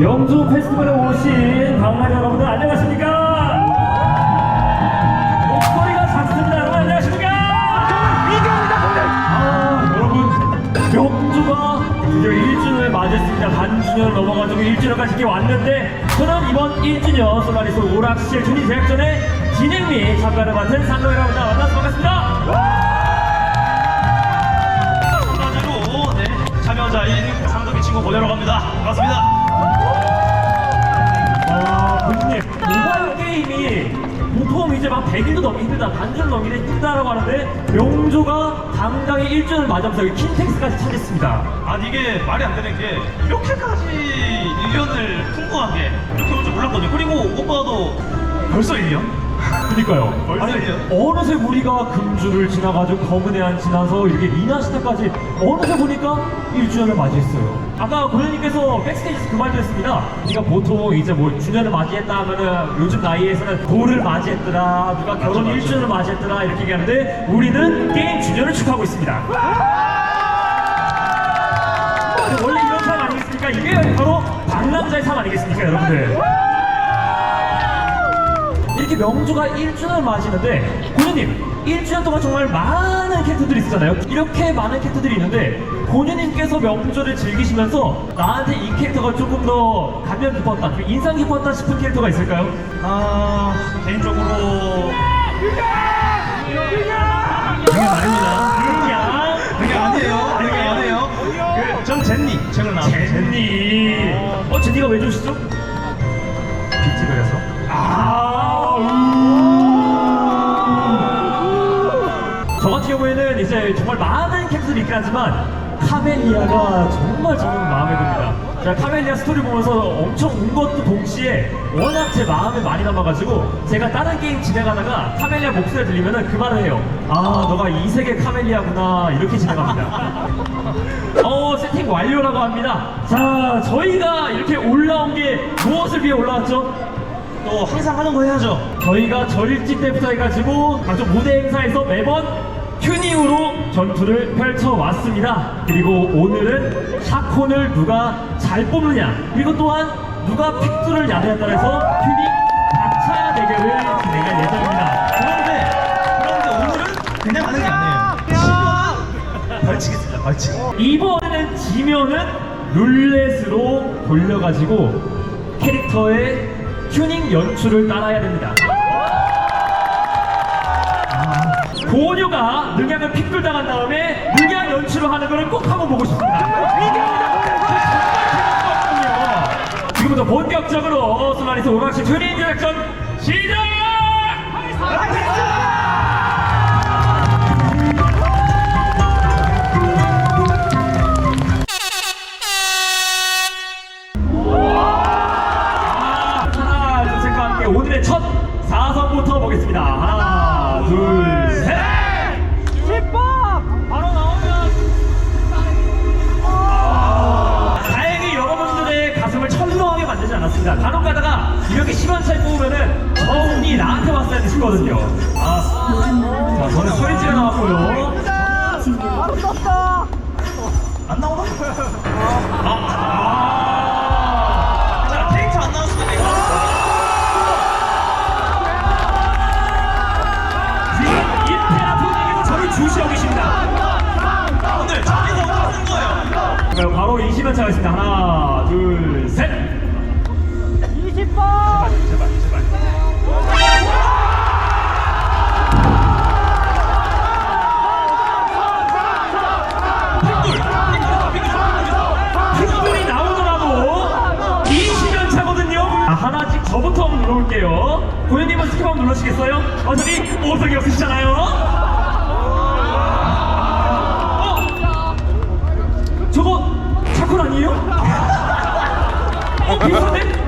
영주 페스티벌에 오신 방문 여러분들 안녕하십니까? 목소리가 작습니다. 여러분 안녕하십니까? 아, 여러분 영주가 드디어 1주년을 맞았습니다. 반주년 넘어가지고 1주년까지 이렇게 왔는데 저는 이번 1주년 솔라리스 오락실 준비 제작전의 진행 및 참가를 맡은 상도이라고합니다 만나서 반갑습니다. 네, 참여자인 상덕이 친구 보내러 갑니다. 반갑습니다. 아, 교수님, 모바일 게임이 보통 이제 막 100일도 넘기 힘들다, 반주를 넘기기 힘들다라고 하는데 명조가 당당히 1주년을 맞으면서 킨텍스까지 차지했습니다. 아니 이게 말이 안 되는 게 이렇게까지 1년을 풍부하게 이렇게 올 줄 몰랐거든요. 그리고 오빠도 벌써 1년? 그니까요. 아니? 어느새 우리가 금주를 지나가지고 검은해 안 지나서 이렇게 미나시타까지 어느새 보니까 1주년을 맞이했어요. 아까 고현님께서 백스테이지에서 그 말도 했습니다. 우리가 보통 이제 뭐 주년을 맞이했다 하면은 요즘 나이에서는 돌을 맞이했더라, 누가 결혼 맞죠. 1주년을 맞이했더라 이렇게 얘기하는데 우리는 게임 주년을 축하하고 있습니다. 원래 이런 삶 아니겠습니까? 이게 바로 방랑자의 삶 아니겠습니까, 여러분들? 이렇게 명주가 1주년을 맞이는데 고녀님 1주년 동안 정말 많은 캐릭터들이 있었잖아요 이렇게 많은 캐릭터들이 있는데 고녀님께서 명주를 즐기시면서 나한테 이 캐릭터가 조금 더 감명 깊었다 그 인상 깊었다 싶은 캐릭터가 있을까요? 아 개인적으로 그게 그냥 그게 아니에요. 그게 아니에요. 그, 전 젠니 최근 나온 제니 어 제니가 왜 좋으시죠? 이제 정말 많은 캐릭터들이 있긴 하지만 카멜리아가 정말 저는 마음에 듭니다. 제가 카멜리아 스토리 보면서 엄청 운 것도 동시에 워낙 제 마음에 많이 남아가지고 제가 다른 게임 진행하다가 카멜리아 목소리 들리면은 그 말을 해요. 아, 너가 이 세계 카멜리아구나 이렇게 진행합니다. 어, 세팅 완료라고 합니다. 자, 저희가 이렇게 올라온 게 무엇을 위해 올라왔죠? 또 항상 하는 거 해야죠. 저희가 절지 때부터 해가지고 각종 무대 행사에서 매번 튜닝으로 전투를 펼쳐왔습니다. 그리고 오늘은 샤콘을 누가 잘 뽑느냐 그리고 또한 누가 픽투를 야대에 따라서 튜닝 가차 대결을 진행할 예정입니다. 그런데 그런데 오늘은 그냥 하는 게 아니에요. 벌칙이습니다 벌칙. 이번에는 지면은 룰렛으로 돌려가지고 캐릭터의 튜닝 연출을 따라야 됩니다. 고녀가 능양을 픽돌 당한 다음에 능양 연출을 하는 거를 꼭 한번 보고 싶습니다. 지금부터 본격적으로 솔라리스 오락실 튜닝 제작전 시작! 하나, 되시거든요. 아, 자, 저는 소리지가 나왔고요. 안 나오나? 아, 아. 자 캐릭터 안 수도 있고. 지금 임페라토님께서 저를 주시하고 계십니다. 오늘 저기서 하는 거예요. 그럼 바로 20연 차겠습니다. 하나, 둘, 셋. 20번. 제발, 제발, 제발. 저부터 한번 눌러볼게요. 고현님은 스킵 한번 눌러주시겠어요? 어차피 오석이 없으시잖아요. 어? 저거 차콜 아니에요? 어, 비슷한데?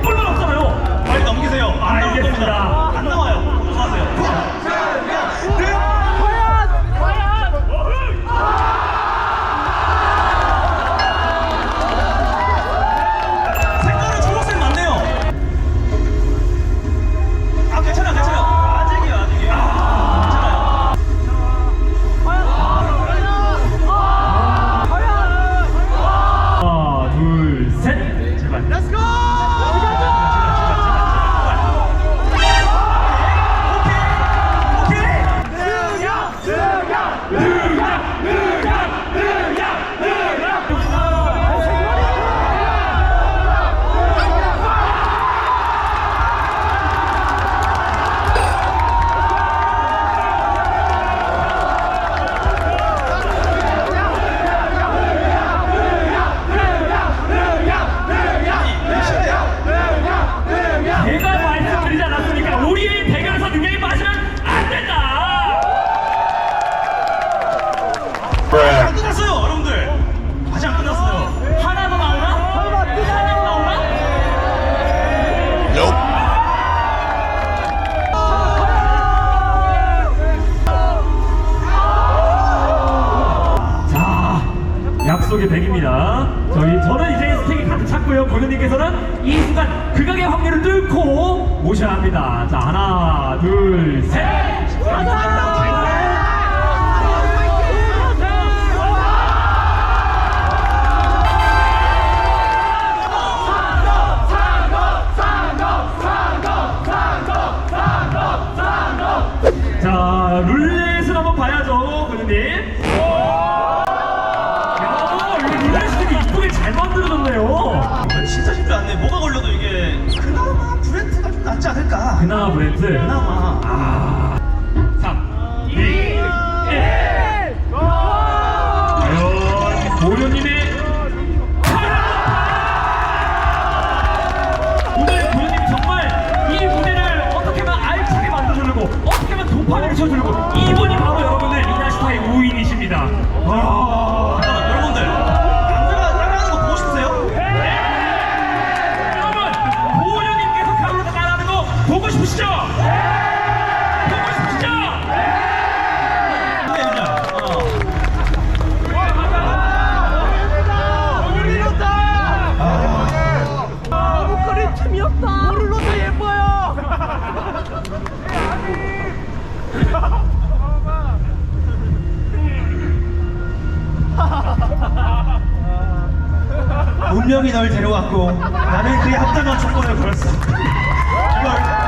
운명이 널 데려왔고 나는 그에 합당한 조건을 걸었어. 이걸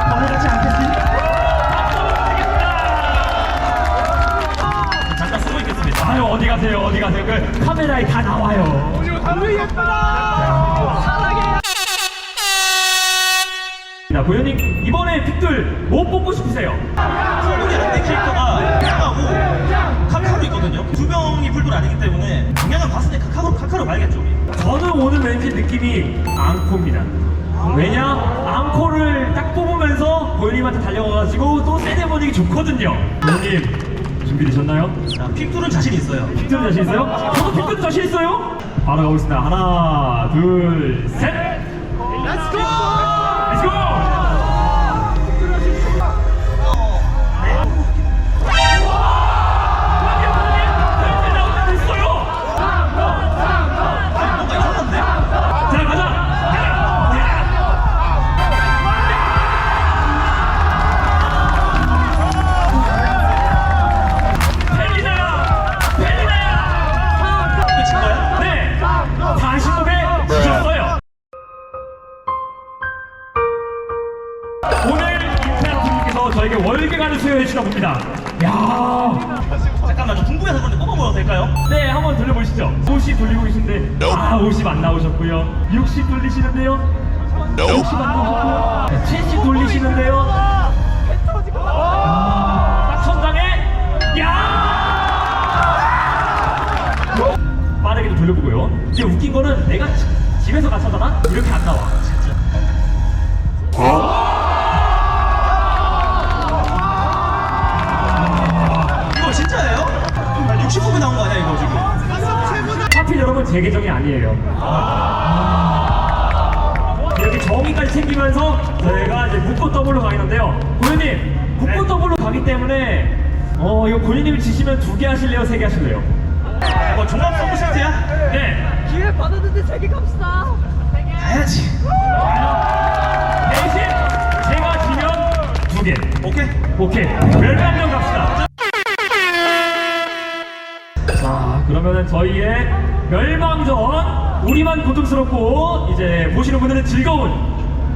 넘어가지 않겠니? 잠깐 쓰고 있겠습니다. 아유 어디 가세요 어디 가세요 그 카메라에 다 나와요 너무 예쁘다. 사랑해. 자 고현님 이번에 픽들 뭐 뽑고 싶으세요? 풀돌이 안돼 캐릭터가 카하고 카카로 있거든요. 두 명이 풀돌 아니기 때문에 동양을 봤을 때 카카로 카카로 봐야겠죠. 저는 오늘 왠지 느낌이 앙코입니다 왜냐 앙코를 딱 뽑으면서 고현님한테 달려가가지고 또 세레머니기 좋거든요 고현님 준비되셨나요? 자, 픽돌은 자신 있어요. 픽들 자신 있어요? 저도 픽들 자신 있어요? 바로 가보겠습니다 하나 둘셋 Let's go. 렛츠고! 될까요? 네, 한번 돌려보시죠. 50 돌리고 계신데, 아, 50 안 나오셨고요. 60 돌리시는데요. 60 안 나오셨고요. 네, 70 돌리시는데요. 아, 딱 천장에, 야! 빠르게도 돌려보고요. 이제 웃긴 거는 내가 지- 집에서 가차잖아? 이렇게 안 나와. 제 계정이 아니에요. 이렇게 정의까지 챙기면서 저희가 이제 묶고 더블로 가겠는데요. 고현님, 묶고 더블로 가기 때문에 어 이거 고현님이 지시면 두 개 하실래요, 세 개 하실래요? 이거 종합 서브 세트야? 네. 기회 받았는데 세개 갑시다. 가야지. 대신 제가 지면 두 개. 오케이. 오케이. 멸망전 갑시다. 자, 그러면은 저희의 멸망전 우리만 고통스럽고 이제 보시는 분들은 즐거운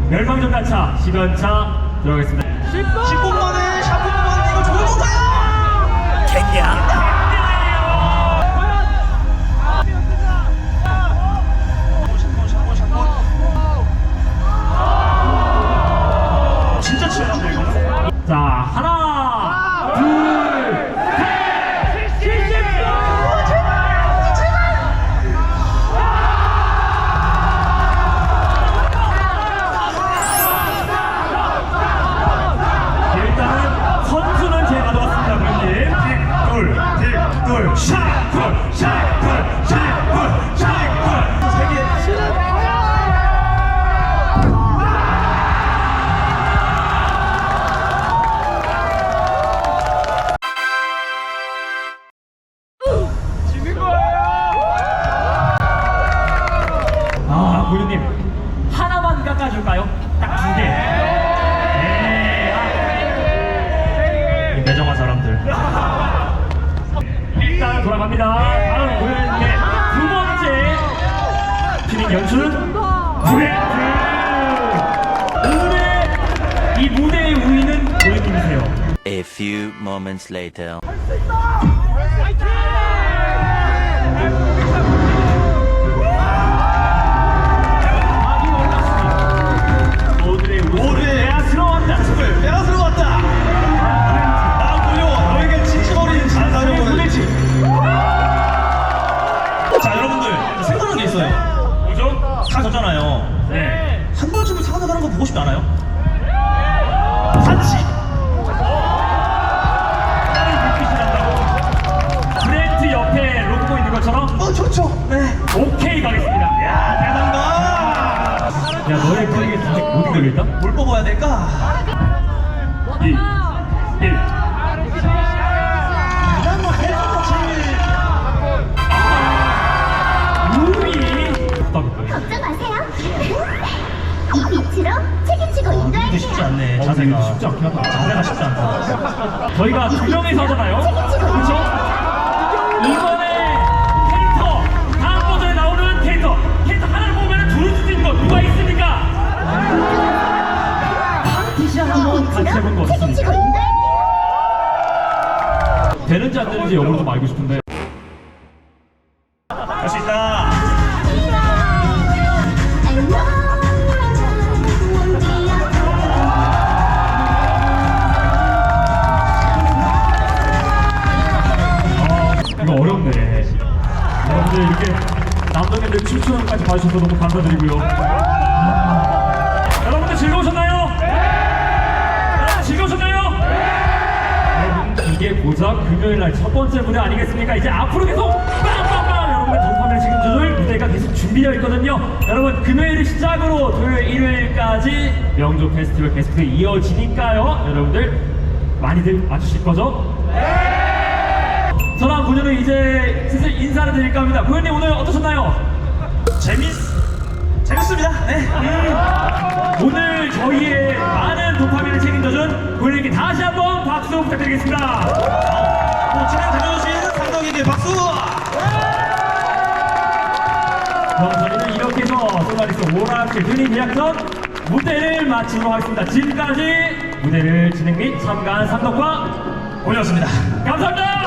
멸망전 가차 시간차 들어가겠습니다. 10분 만에 샤프만 이거 좋은 거다! 샤폰, 돌아갑니다. 다음 공연의 두 번째 피닝 연출 브랜드. 오늘의 이 무대의 우위는 고객님이세요. A few moments later. 2 1 일단 뭐 캐릭터 제일 루비 부탁할까요? 걱정 마세요. 이 빛으로 책임지고 인도할게요. 쉽지 않네 어, 자세가 쉽지 않긴 하다. 자세가 쉽지 않다. 저희가 두 명이서 하잖아요. 그렇죠? 이번에 캐릭터 다음 버전에 나오는 캐릭터 캐릭터 하나를 보면 둘을 수 있는 거 누가 있습니까? 이 빛으로 되는지 안 되는지 역으로 좀 알고 싶은데 할 수 있다. 이거 어렵네. 여러분들 이렇게 남동님들 춤추는 것까지 봐주셔서 너무 감사드리고요. 여러분들 즐거우셨나요? 여러분 즐거우셨나요? 이게 고작 금요일 날 첫 번째 무대 아니겠습니까? 이제 앞으로 계속 빵빵빵 여러분들 도파민을 책임져줄 무대가 계속 준비되어 있거든요. 여러분 금요일을 시작으로 토요일 일요일까지 명조 페스티벌 계속 이어지니까요. 여러분들 많이들 와주실 거죠? 저랑 본연은 이제 슬슬 인사를 드릴까 합니다. 고현님 오늘 어떠셨나요? 재밌 재밌습니다. 네. 오늘 저희의 많은 도파민을 책임져준 고현님께 다시 한번 박수 부탁드리겠습니다. 또 진행 잘해주신 상덕에게 박수. 그럼 저희는 이렇게 해서 솔라리스 오락실 드림 리액션 무대를 마치도록 하겠습니다. 지금까지 무대를 진행 및 참가한 삼덕과 고맙습니다. 감사합니다. 감사합니다.